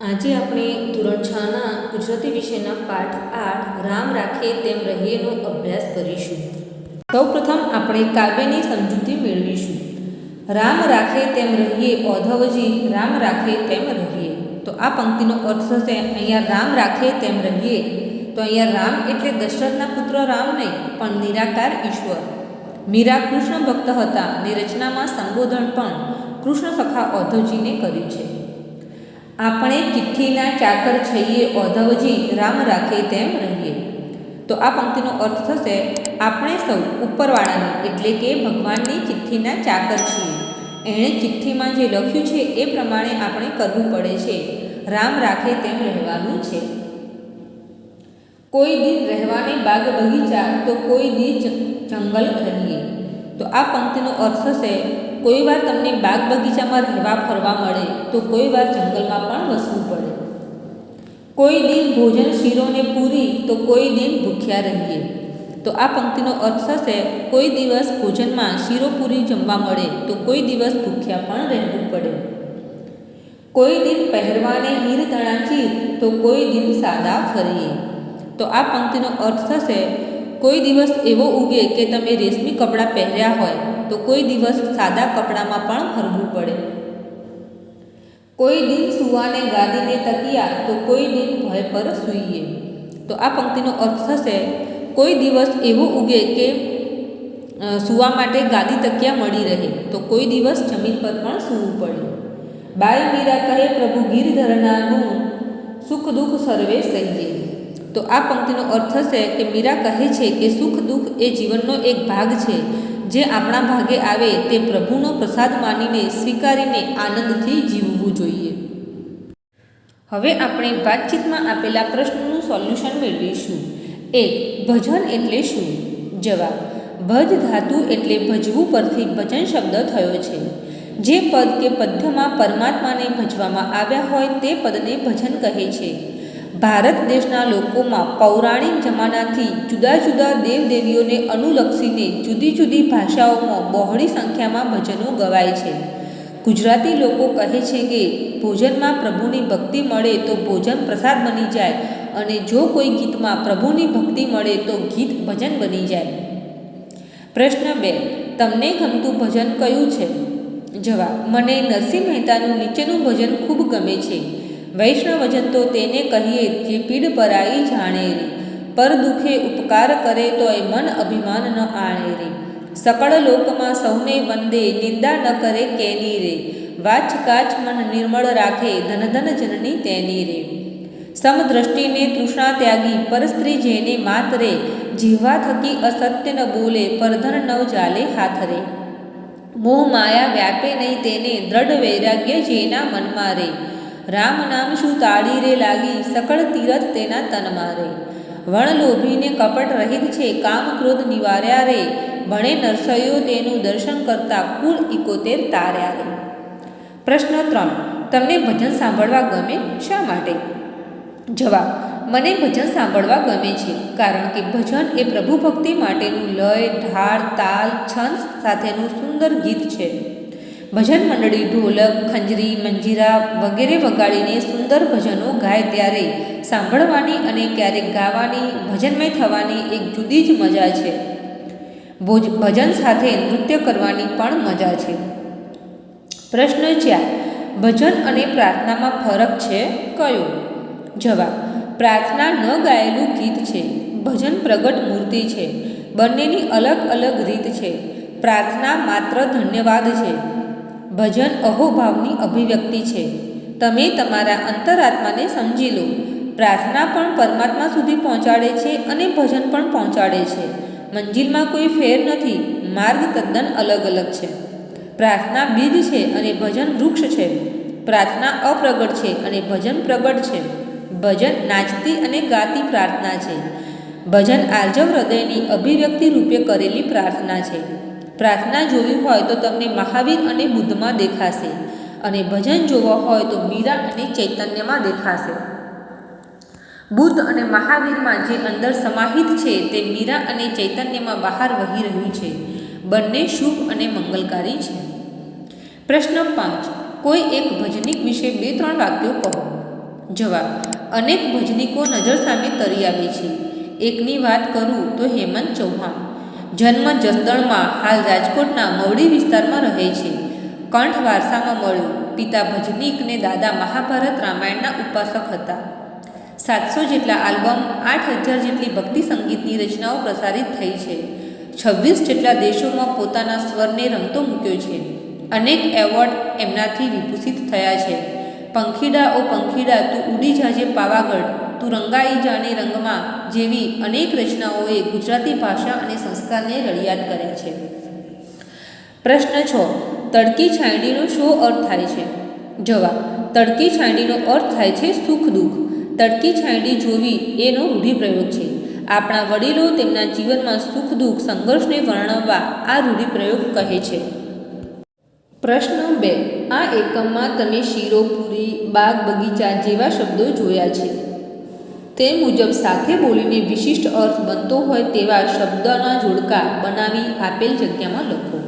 આજે આપણે ધોરણ છના ગુજરાતી વિષયના પાઠ આઠ રામ રાખે તેમ રહીએનો અભ્યાસ કરીશું. સૌપ્રથમ આપણે કાવ્યની સમજૂતી મેળવીશું. રામ રાખે તેમ રહીએ ઓધવજી રામ રાખે તેમ રહીએ. તો આ પંક્તિનો અર્થ થશે અહીંયા રામ રાખે તેમ રહીએ. તો અહીંયા રામ એટલે દશરથના પુત્ર રામ નહીં, પણ નિરાકાર ઈશ્વર. મીરા કૃષ્ણ ભક્ત હતા ને રચનામાં સંબોધન પણ કૃષ્ણ સખા ઓધવજીને કર્યું છે. આપણે ચિઠ્ઠીના ચાકર છઈએ ઓધવજી રામ રાખે તેમ રહીએ. તો આ પંક્તિનો અર્થ થશે, આપણે સૌ ઉપરવાળાની, એટલે કે ભગવાનની ચિઠ્ઠીના ચાકર છીએ. એણે ચિઠ્ઠીમાં જે લખ્યું છે, એ પ્રમાણે આપણે કરવું પડે છે. રામ રાખે તેમ રહેવાનું છે. કોઈ દિન રહેવાને બાગ બગીચા, તો કોઈ દિન જંગલ રહીએ. તો આ પંક્તિનો અર્થ થશે કોઈ વાર તમને બાગ બગીચામાં રહેવા ફરવા મળે તો કોઈ વાર જંગલમાં પણ વસવું પડે. કોઈ દિન ભોજન શીરોને પૂરી તો કોઈ દિન ભૂખ્યા રહીએ. તો આ પંક્તિનો અર્થ થશે, કોઈ દિવસ ભોજનમાં શીરો પૂરી જમવા મળે તો કોઈ દિવસ ભૂખ્યા પણ રહેવું પડે. કોઈ દિન પહેરવાને હીર તણાચી તો કોઈ દિન સાદા ફરીએ. તો આ પંક્તિનો અર્થ થશે, કોઈ દિવસ એવો ઉગે કે તમે રેશમી કપડાં પહેર્યા હોય તો કોઈ દિવસ સાદા કપડામાં પણ ફરવું પડે. કોઈ દિન સુવાને ગાદીને તકિયા, તો કોઈ દિન ભય પર સૂઈએ. તો આ પંક્તિનો અર્થ થશે, કોઈ દિવસ એવો ઉગે કે સૂવા માટે ગાદી તકિયા મળી રહે, તો કોઈ દિવસ જમીન પર પણ સૂવું પડે. બાઈ મીરા કહે, પ્રભુ ગીરધરનાનું સુખ દુઃખ સર્વે સહીએ. તો આ પંક્તિનો અર્થ થશે કે મીરા કહે છે કે સુખ દુઃખ એ જીવનનો એક ભાગ છે. જે આપણા ભાગે આવે તે પ્રભુનો પ્રસાદ માનીને સ્વીકારીને આનંદથી જીવવું જોઈએ. હવે આપણે વાતચીતમાં આપેલા પ્રશ્નનું સોલ્યુશન મેળવીશું. એક, ભજન એટલે શું? જવાબ, ભજ ધાતુ એટલે ભજવું પરથી ભજન શબ્દ થયો છે. જે પદ કે પદ્યમાં પરમાત્માને ભજવામાં આવ્યા હોય તે પદને ભજન કહે છે. ભારત દેશના લોકોમાં પૌરાણિક જમાનાથી જુદા જુદા દેવદેવીઓને અનુલક્ષીને જુદી જુદી ભાષાઓમાં બહોળી સંખ્યામાં ભજનો ગવાય છે. ગુજરાતી લોકો કહે છે કે, ભોજનમાં પ્રભુની ભક્તિ મળે તો ભોજન પ્રસાદ બની જાય અને જો કોઈ ગીતમાં પ્રભુની ભક્તિ મળે તો ગીત ભજન બની જાય. પ્રશ્ન બે, તમને ગમતું ભજન કયું છે? જવાબ, મને નરસિંહ મહેતાનું નીચેનું ભજન ખૂબ ગમે છે. વૈષ્ણવજન તો તેને કહીએ જે પીડ પરાઈ જાણે રે. પર દુખે ઉપકાર કરે તોય મન અભિમાન ન આણે રે. સકળ લોકમાં સૌને વંદે નિંદા ન કરે કેની રે. વાચ કાચ મન નિર્મળ રાખે ધન ધન જનની તેની રે. સમદ્રષ્ટિને તૃષ્ણા ત્યાગી પરસ્ત્રી જેને માત રે. જીવા થકી અસત્ય ન બોલે પરધન નવ જાલે હાથ રે. મોહ માયા વ્યાપે નહીં તેને દ્રઢ વૈરાગ્ય જેના મનમાં રે. રામ નામ શું તાળી રે લાગી? સકળ તીરથ તેના તનમાં રે. વણ લોભીને કપટ રહિત છે, કામ ક્રોધ નિવાર્યા રે. ભણે નરસૈયો તેનું દર્શન કરતા કુલ ઇકોતેર તાર્યા રે. પ્રશ્ન ત્રણ. તમને ભજન સાંભળવા ગમે? શા માટે? જવાબ. મને ભજન સાંભળવા ગમે છે, કારણ કે ભજન એ પ્રભુ ભક્તિ માટેનું લય, ઢાળ, તાલ, છંદ સાથેનું સુંદર ગીત છે. ભજન મંડળી ઢોલક, ખંજરી, મંજીરા વગેરે વગાડીને સુંદર ભજનો ગાય ત્યારે. સાંભળવાની અને ક્યારેક ગાવાની, ભજનમય થવાની એક જુદી જ મજા છે. ભોજ, ભજન સાથે નૃત્ય કરવાની પણ મજા છે. પ્રશ્ન ચાર, ભજન અને પ્રાર્થનામાં ફરક છે કયો? જવાબ, પ્રાર્થના ન ગાયેલું ગીત છે. ભજન પ્રગટ મૂર્તિ છે. બંનેની અલગ અલગ રીત છે. પ્રાર્થના માત્ર ધન્યવાદ છે. ભજન અહોભાવની અભિવ્યક્તિ છે. તમે તમારા અંતરાત્માને સમજી લો. પ્રાર્થના પણ પરમાત્મા સુધી પહોંચાડે છે અને ભજન પણ પહોંચાડે છે. મંજિલમાં કોઈ ફેર નથી. માર્ગ તદ્દન અલગ અલગ છે. પ્રાર્થના બીજ છે અને ભજન વૃક્ષ છે. પ્રાર્થના અપ્રગટ છે અને ભજન પ્રગટ છે. ભજન નાચતી અને ગાતી પ્રાર્થના છે. ભજન આર્જવ હૃદયની અભિવ્યક્તિ રૂપે કરેલી પ્રાર્થના છે. પ્રાર્થના જોવી હોય તો તમને મહાવીર અને બુદ્ધમાં દેખાશે અને ભજન જોવા હોય તો મીરા અને ચૈતન્યમાં દેખાશે. બુદ્ધ અને મહાવીરમાં જે અંદર સમાહિત છે તે મીરા અને ચૈતન્યમાં બહાર વહી રહ્યું છે. બંને શુભ અને મંગલકારી છે. પ્રશ્ન પાંચ, કોઈ એક ભજનિક વિશે બે ત્રણ વાક્યો કહો. જવાબ, અનેક ભજનીકો નજર સામે તરી આવે છે. એકની વાત કરું તો હેમંત ચૌહાણ. જન્મ જસદણમાં હાલ રાજકોટના મવડી વિસ્તારમાં રહે છે. કંઠ વારસામાં મળ્યો. પિતા ભજનીક ને દાદા મહાભારત રામાયણના ઉપાસક હતા. સાતસો જેટલા આલ્બમ, આઠ હજાર જેટલી ભક્તિ સંગીતની રચનાઓ પ્રસારિત થઈ છે. છવ્વીસ જેટલા દેશોમાં પોતાના સ્વરને રમતો મૂક્યો છે. અનેક એવોર્ડ એમનાથી વિભૂષિત થયા છે. પંખીડા ઓ પંખીડા, તું ઉડી જાજે પાવાગઢ. તું રંગાઈ રંગમાં જેવી અનેક રચનાઓએ ગુજરાતી ભાષા અને સંસ્કારને રળિયાત કર્યા છે. પ્રશ્ન છ, તડકી છાંયડીનો શું અર્થ થાય છે? જવાબ, તડકી છાંયડીનો અર્થ થાય છે સુખ દુઃખ. તડકી છાંયડી જોવી એનો રૂઢિપ્રયોગ છે. આપણા વડીલો તેમના જીવનમાં સુખ દુઃખ સંઘર્ષને વર્ણવવા આ રૂઢિપ્રયોગ કહે છે. પ્રશ્ન બે, આ એકમમાં તમે શીરો, પૂરી, બાગ, બગીચા જેવા શબ્દો જોયા છે. તે મુજબ સાથે બોલીને વિશિષ્ટ અર્થ બનતો હોય તેવા શબ્દના જોડકા બનાવી આપેલ જગ્યામાં લખો.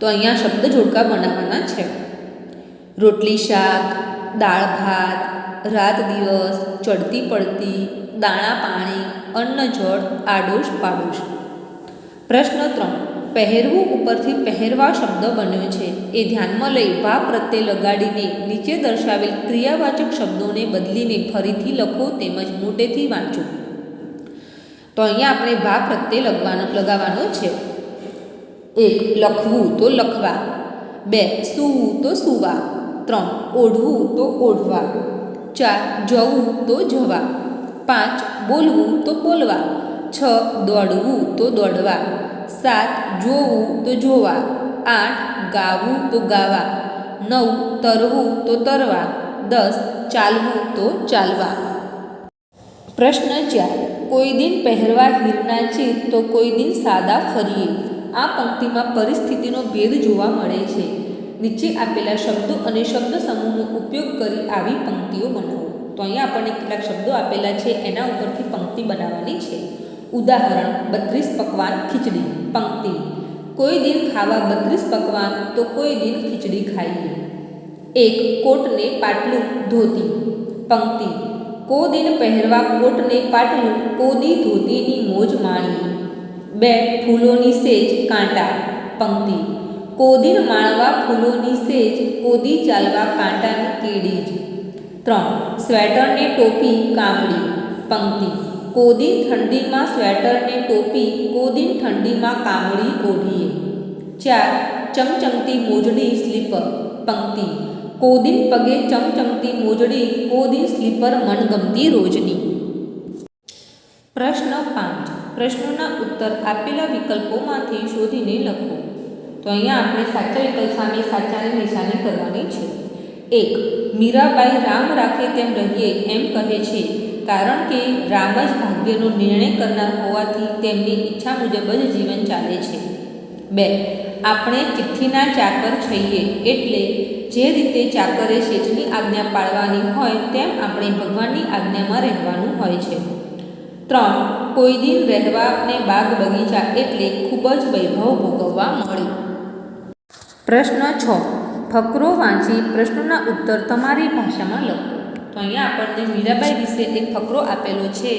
તો અહીંયા શબ્દ જોડકા બનાવવાના છે. રોટલી શાક, દાળ ભાત, રાત દિવસ, ચડતી પડતી, દાણા પાણી અન્ન જળ આડોશ પાડોશ પ્રશ્ન ત્રણ. પહેરવું ઉપરથી પહેરવા શબ્દ બન્યો છે. એ ધ્યાનમાં લઈ વા પ્રત્યે લગાડીને નીચે દર્શાવેલ ક્રિયાવાચક શબ્દોને બદલીને ફરીથી લખો તેમજ મોટેથી વાંચો. તો અહીંયા આપણે વા પ્રત્યે લગવાનો, લગાવવાનો છે. એક, લખવું તો લખવા. બે, સૂવું તો સૂવા. ત્રણ, ઓઢવું તો ઓઢવા. ચાર, જવું તો જવા. પાંચ, બોલવું તો બોલવા. છ, દોડવું તો દોડવા. સાત જોવું તો જોવા, આઠ ગાવું તો ગાવા, નવ તરવું તો તરવા, દસ ચાલવું તો ચાલવા. પ્રશ્ન ચાર, કોઈ દિન પહેરવા હીરના ચીર તો કોઈ દિન સાદા ફરીએ. આ પંક્તિમાં પરિસ્થિતિનો ભેદ જોવા મળે છે. નીચે આપેલા શબ્દો અને શબ્દ સમૂહનો ઉપયોગ કરી આવી પંક્તિઓ બનાવો. તો અહીંયા આપણને કેટલાક શબ્દો આપેલા છે, એના ઉપરથી પંક્તિ બનાવવાની છે. ઉદાહરણ, બત્રીસ પકવાન ખીચડી, પંક્તિ. કોઈ દિન ખાવા બત્રીસ પકવાન, તો કોઈ દિન ખીચડી ખાઈએ. એક, કોટને પાટલું ધોતી. પંક્તિ. કો દિન પહેરવા કોટને પાટલું, કોદી ધોતીની મોજ માણીએ. બે, ફૂલોની સેજ કાંટા. પંક્તિ. કોદીન માણવા ફૂલોની સેજ, કોદી ચાલવા કાંટાની કેડી જ. ત્રણ, સ્વેટરને ટોપી કામડી પંક્તિ. કોદીન ઠંડીમાં સ્વેટરને ટોપી, કોદીન ઠંડીમાં કામડી ઓઢીએ. ચાર, ચમચમતી મોજડી સ્લીપર, પંક્તિ. કોદીન પગે ચમચમતી મોજડી, કોદીન સ્લીપર મનગમતી રોજની. પ્રશ્ન પાંચ, પ્રશ્નોના ઉત્તર આપેલા વિકલ્પોમાંથી શોધીને લખો. તો અહીંયા આપણે સાચા વિકલ્પ સામે સાચાની નિશાની કરવાની છે. એક, મીરાબાઈ રામ રાખે તેમ રહીએ એમ કહે છે. કારણ કે રામ જ ભાગ્યનો નિર્ણય કરનાર હોવાથી તેમની ઈચ્છા મુજબ જ જીવન ચાલે છે. બે, આપણે ચિઠ્ઠીના ચાકર છીએ એટલે જે રીતે ચાકરે શેઠની આજ્ઞા પાળવાની હોય તેમ આપણે ભગવાનની આજ્ઞામાં રહેવાનું હોય છે. ત્રણ, કોઈ દિન રહેવા અને બાગ બગીચા એટલે ખૂબ જ વૈભવ ભોગવવા મળ્યું પ્રશ્ન છ, ફકરો વાંચી પ્રશ્નોના ઉત્તર તમારી ભાષામાં લખો. તો અહીંયા આપણને મીરાબાઈ વિશે એક ફકરો આપેલો છે.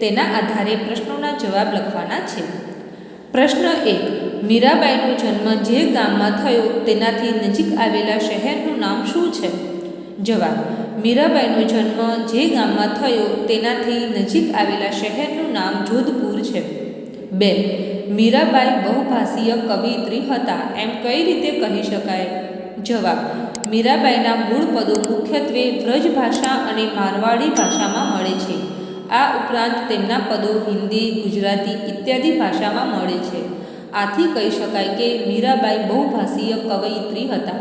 તેના આધારે પ્રશ્નોના જવાબ લખવાના છે. પ્રશ્ન એક, મીરાબાઈનો જન્મ જે ગામમાં થયો તેનાથી નજીક આવેલા શહેરનું નામ શું છે? જવાબ, મીરાબાઈનો જન્મ જે ગામમાં થયો તેનાથી નજીક આવેલા શહેરનું નામ જોધપુર છે. બે, મીરાબાઈ બહુભાષીય કવિત્રી હતા એમ કઈ રીતે કહી શકાય? જવાબ મીરાબાઈના મૂળ પદો મુખ્યત્વે વ્રજ ભાષા અને મારવાડી ભાષામાં મળે છે. આ ઉપરાંત તેમના પદો હિન્દી, ગુજરાતી ઇત્યાદિ ભાષામાં મળે છે. આથી કહી શકાય કે મીરાબાઈ બહુભાષીય કવયિત્રી હતા.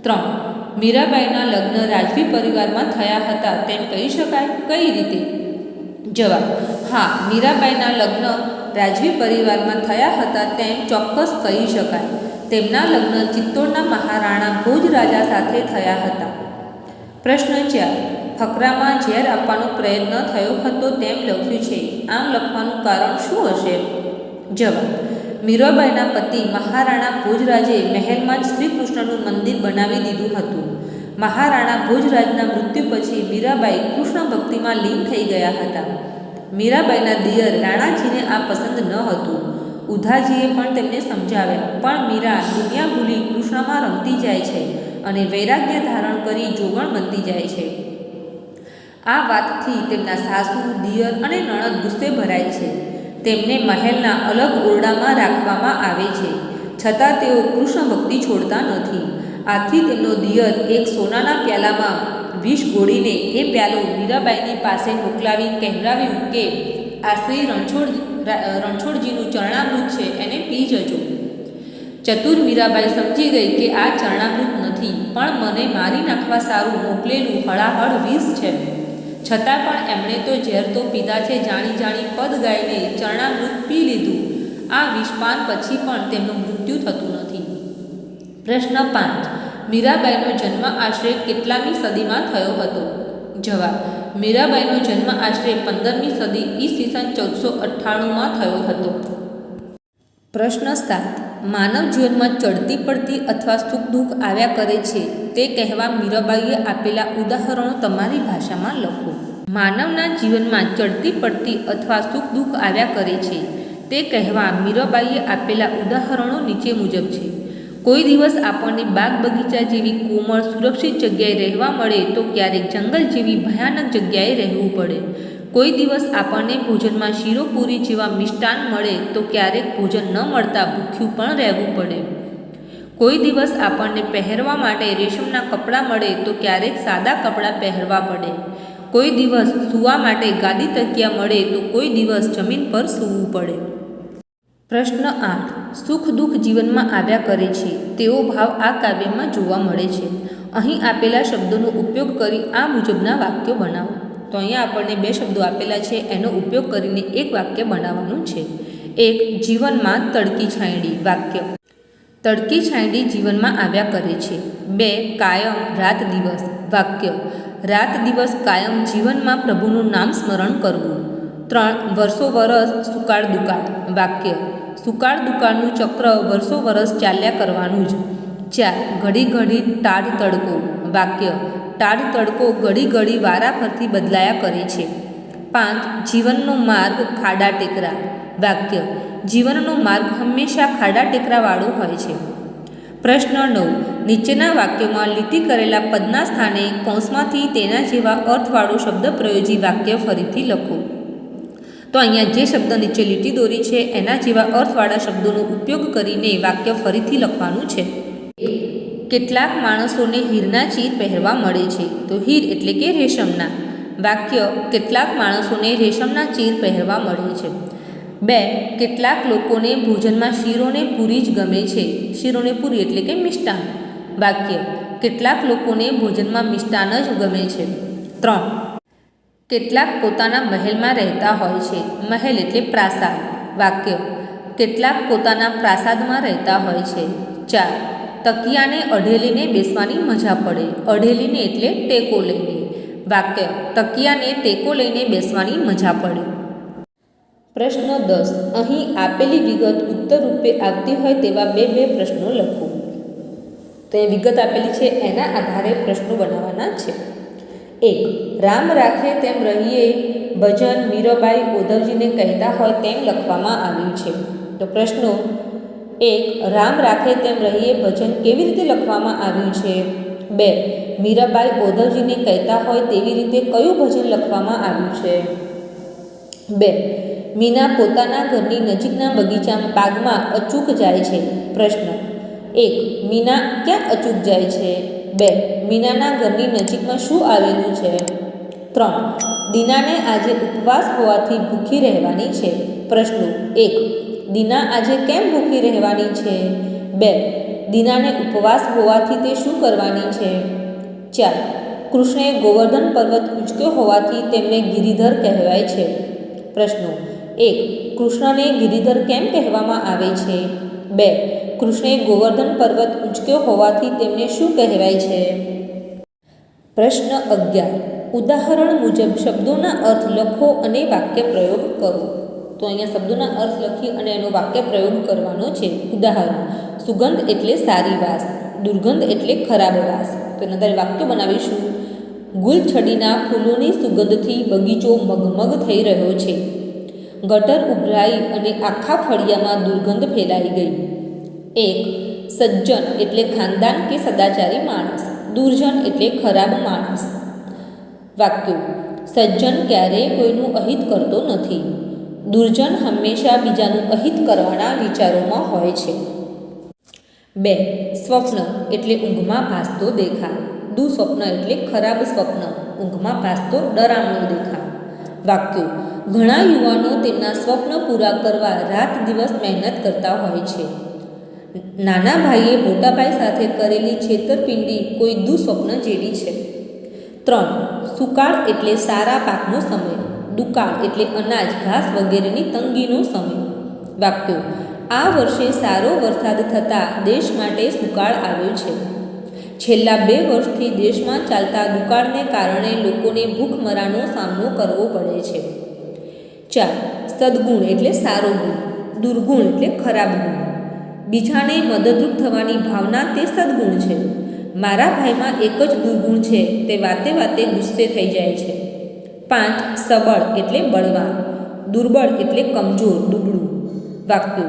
ત્રણ. મીરાબાઈના લગ્ન રાજવી પરિવારમાં થયા હતા તેમ કહી શકાય? કઈ રીતે? જવાબ. હા, મીરાબાઈના લગ્ન રાજવી પરિવારમાં થયા હતા તેમ ચોક્કસ કહી શકાય. તેમના લગ્ન ચિત્તોડના મહારાણા ભોજ રાજા સાથે થયા હતા. પ્રશ્ન ચાર ફકરામાં ઝેર આપવાનો પ્રયત્ન થયો હતો તેમ લખ્યું છે. આમ લખવાનું કારણ શું હશે? જવાબ, મીરાબાઈના પતિ મહારાણા ભોજરાજે મહેલમાં જ શ્રી કૃષ્ણનું મંદિર બનાવી દીધું હતું. મહારાણા ભોજરાજના મૃત્યુ પછી મીરાબાઈ કૃષ્ણ ભક્તિમાં લીન થઈ ગયા હતા. મીરાબાઈના દિયર રાણાજીને આ પસંદ ન હતું. ઉધાજીએ પણ તેમને સમજાવ્યા, પણ મીરા, દુનિયા ભૂલી કૃષ્ણમાં રમતી જાય છે અને વૈરાગ્ય ધારણ કરી જોગણ બનતી જાય છે. આ વાતથી તેમના સાસુ, દિયર અને નણદ ગુસ્સે ભરાય છે. તેમને મહેલના અલગ ઓરડામાં રાખવામાં આવે છે. છતાં તેઓ કૃષ્ણ ભક્તિ છોડતા નથી. આથી તેમનો દિયર એક સોનાના પ્યાલામાં વિષ ગોળીને એ પ્યાલો મીરાબાઈની પાસે મોકલાવી કહેવડાવ્યું કે, આ શ્રી રણછોડ રણછોડજીનું ચરણામૃત છે, એને પી જજો. ચતુર મીરાબાઈ સમજી ગઈ કે આ ચરણામૃત નથી, પણ મને મારી નાખવા સારું મોકલેલું હળાહળ વિષ છે. છતાં પણ એમણે તો ઝેર તો પીધા છે, જાણી જાણી પદ ગાઈને ચરણામૃત પી લીધું. આ વિષપાન પછી પણ તેમનું મૃત્યુ થતું નથી. પ્રશ્ન પાંચ. મીરાબાઈનો જન્મ આશરે કેટલામી સદીમાં થયો હતો? જવાબ. મીરાબાઈનો જન્મ આશરે પંદરમી સદી ઈસવીસન ચૌદસો અઠ્ઠાણુંમાં થયો હતો. પ્રશ્ન સાત. માનવ જીવનમાં ચડતી પડતી અથવા સુખ દુઃખ આવ્યા કરે છે તે કહેવા મીરાબાઈએ આપેલા ઉદાહરણો તમારી ભાષામાં લખો. માનવના જીવનમાં ચડતી પડતી અથવા સુખ દુઃખ આવ્યા કરે છે તે કહેવા મીરાબાઈએ આપેલા ઉદાહરણો નીચે મુજબ છે. કોઈ દિવસ આપણને બાગ બગીચા જેવી કોમળ સુરક્ષિત જગ્યાએ રહેવા મળે તો ક્યારેક જંગલ જેવી ભયાનક જગ્યાએ રહેવું પડે. કોઈ દિવસ આપણને ભોજનમાં શીરોપૂરી જેવા મિષ્ટાન મળે તો ક્યારેક ભોજન ન મળતા ભૂખ્યું પણ રહેવું પડે. કોઈ દિવસ આપણને પહેરવા માટે રેશમના કપડાં મળે તો ક્યારેક સાદા કપડાં પહેરવા પડે. કોઈ દિવસ સૂવા માટે ગાદી તકિયા મળે તો કોઈ દિવસ જમીન પર સૂવું પડે. પ્રશ્ન આઠ. સુખ દુઃખ જીવનમાં આવ્યા કરે છે. તેવો ભાવ આ કાવ્યમાં જોવા મળે છે. અહીં આપેલા શબ્દોનો ઉપયોગ કરી આ મુજબના વાક્યો બનાવો. તો અહીંયા આપણને બે શબ્દો આપેલા છે. એનો ઉપયોગ કરીને એક વાક્ય બનાવવાનું છે. એક, જીવનમાં તડકી છાંયડી, વાક્ય. તડકી છાંયડી જીવનમાં આવ્યા કરે છે. બે, કાયમ, રાત દિવસ, વાક્ય. રાત દિવસ કાયમ જીવનમાં પ્રભુનું નામ સ્મરણ કરવું. ત્રણ વર્ષો વરસ સુકાળ દુકાળ. વાક્ય, સુકાળ દુકાળનું ચક્ર વર્ષો વરસ ચાલ્યા કરવાનું જ. ચાર, ઘડી ઘડી ટાઢ તડકો. વાક્ય, ટાઢ તડકો ઘડી ઘડી વારા ફરતી બદલાયા કરે છે. પાંચ, જીવનનો માર્ગ ખાડા ટેકરા. વાક્ય, જીવનનો માર્ગ હંમેશા ખાડા ટેકરાવાળો હોય છે. પ્રશ્ન નવ, નીચેના વાક્યોમાં લીટી કરેલા પદના સ્થાને કૌંસમાંથી તેના જેવા અર્થવાળો શબ્દ પ્રયોજી વાક્ય ફરીથી લખો. તો અહીંયા જે શબ્દ નીચે લીટી દોરી છે, એના જેવા અર્થવાળા શબ્દોનો ઉપયોગ કરીને વાક્ય ફરીથી લખવાનું છે. કેટલાક માણસોને હીરના ચીર પહેરવા મળે છે, તો હીર એટલે કે રેશમના. વાક્ય કેટલાક માણસોને રેશમના ચીર પહેરવા મળે છે બે કેટલાક લોકોને ભોજનમાં શીરોને પૂરી જ ગમે છે શીરોને પૂરી એટલે કે મિષ્ટાન. વાક્ય કેટલાક લોકોને ભોજનમાં મિષ્ટાન જ ગમે છે ત્રણ કેટલાક પોતાના મહેલમાં રહેતા હોય છે. મહેલ એટલે પ્રાસાદ. વાક્ય, કેટલાક પોતાના પ્રાસાદમાં રહેતા હોય છે. ચાર, તકિયાને અઢેલીને બેસવાની મજા પડે. અઢેલીને એટલે ટેકો લઈને. વાક્ય, તકિયાને ટેકો લઈને બેસવાની મજા પડે. પ્રશ્ન દસ, અહીં આપેલી વિગત ઉત્તર રૂપે આવતી હોય તેવા બે બે પ્રશ્નો લખો. તો એ વિગત આપેલી છે એના આધારે પ્રશ્નો બનાવવાના છે. એક રામ રાખે તેમ રહીએ, ભજન મીરાબાઈ ઓધવજીને કહેતા હોય તેમ લખવામાં આવ્યું છે. તો પ્રશ્નો, એક, રામ રાખે તેમ રહીએ, ભજન કેવી રીતે લખવામાં આવ્યું છે? બે, મીરાબાઈ ઓધવજીને કહેતા હોય તેવી રીતે કયું ભજન લખવામાં આવ્યું છે? બે, મીના પોતાના ઘરની નજીકના બગીચામાં બાગમાં અચૂક જાય છે. પ્રશ્ન, એક, મીના ક્યાં અચૂક જાય છે? બે, મીનાના ઘરની નજીકમાં શું આવેલું છે? ત્રણ. દીનાને આજે ઉપવાસ હોવાથી ભૂખી રહેવાની છે. પ્રશ્નો એક. દીના આજે કેમ ભૂખી રહેવાની છે? બે. દીનાને ઉપવાસ હોવાથી તે શું કરવાની છે? ચાર. કૃષ્ણે ગોવર્ધન પર્વત ઉંચક્યો હોવાથી તેમને ગિરિધર કહેવાય છે. પ્રશ્નો એક. કૃષ્ણને ગિરિધર કેમ કહેવામાં આવે છે? બે. કૃષ્ણે ગોવર્ધન પર્વત ઉંચક્યો હોવાથી તેમને શું કહેવાય છે? પ્રશ્ન અગિયાર. ઉદાહરણ મુજબ શબ્દોના અર્થ લખો અને વાક્ય પ્રયોગ કરો. તો અહીંયા શબ્દોના અર્થ લખી અને એનો વાક્ય પ્રયોગ કરવાનો છે. ઉદાહરણ, સુગંધ એટલે સારી વાસ, દુર્ગંધ એટલે ખરાબ વાસ. તો એના તારે વાક્ય બનાવીશું. ગુલછડીના ફૂલોની સુગંધથી બગીચો મગમગ થઈ રહ્યો છે. ગટર ઉભરાઈ અને આખા ફળિયામાં દુર્ગંધ ફેલાઈ ગઈ. એક, સજ્જન એટલે ખાનદાન કે સદાચારી માણસ. દુર્જન એટલે ખરાબ માણસ. વાક્યો, સજ્જન ક્યારેય કોઈનું અહિત કરતો નથી. દુર્જન હંમેશા બીજાનું અહિત કરવાના વિચારોમાં હોય છે. બે, સ્વપ્ન એટલે ઊંઘમાં ભાસતો દેખા દુસ્વપ્ન એટલે ખરાબ સ્વપ્ન, ઊંઘમાં ભાસતો ડરામણો દેખા વાક્યો, ઘણા યુવાનો તેમના સ્વપ્ન પૂરા કરવા રાત દિવસ મહેનત કરતા હોય છે. નાના ભાઈએ મોટા ભાઈ સાથે કરેલી છેતરપિંડી કોઈ દુસ્વપ્ન જેવી છે. ત્રણ સુકાળ એટલે સારા પાકનો સમય, દુકાળ એટલે અનાજ, ઘાસ વગેરેની તંગીનો સમય. વાક્યો, આ વર્ષે સારો વરસાદ થતાં દેશ માટે સુકાળ આવ્યો છે. છેલ્લા બે વર્ષથી દેશમાં ચાલતા દુકાળને કારણે લોકોને ભૂખમરાનો સામનો કરવો પડે છે. ચાર, સદગુણ એટલે સારો ગુણ, દુર્ગુણ એટલે ખરાબ ગુણ. બીજાને મદદરૂપ થવાની ભાવના તે સદગુણ છે. મારા ભાઈમાં એક જ દુર્ગુણ છે, તે વાતે વાતે ગુસ્સે થઈ જાય છે. પાંચ, સબળ એટલે બળવાન. દુર્બળ એટલે કમજોર, દુબળું. વાક્યો.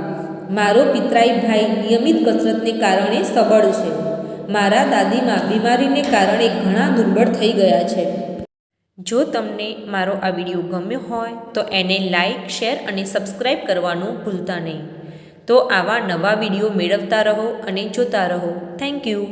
મારો પિતરાઈ ભાઈ નિયમિત કસરતને કારણે સબળ છે. મારા દાદીમાં બીમારીને કારણે ઘણા દુર્બળ થઈ ગયા છે. જો તમને મારો આ વીડિયો ગમ્યો હોય, તો એને લાઇક શેર અને સબસ્ક્રાઈબ કરવાનું ભૂલતા નહીં. તો આવા નવા વીડિયો મેળવતા રહો અને જોતા રહો. Thank you.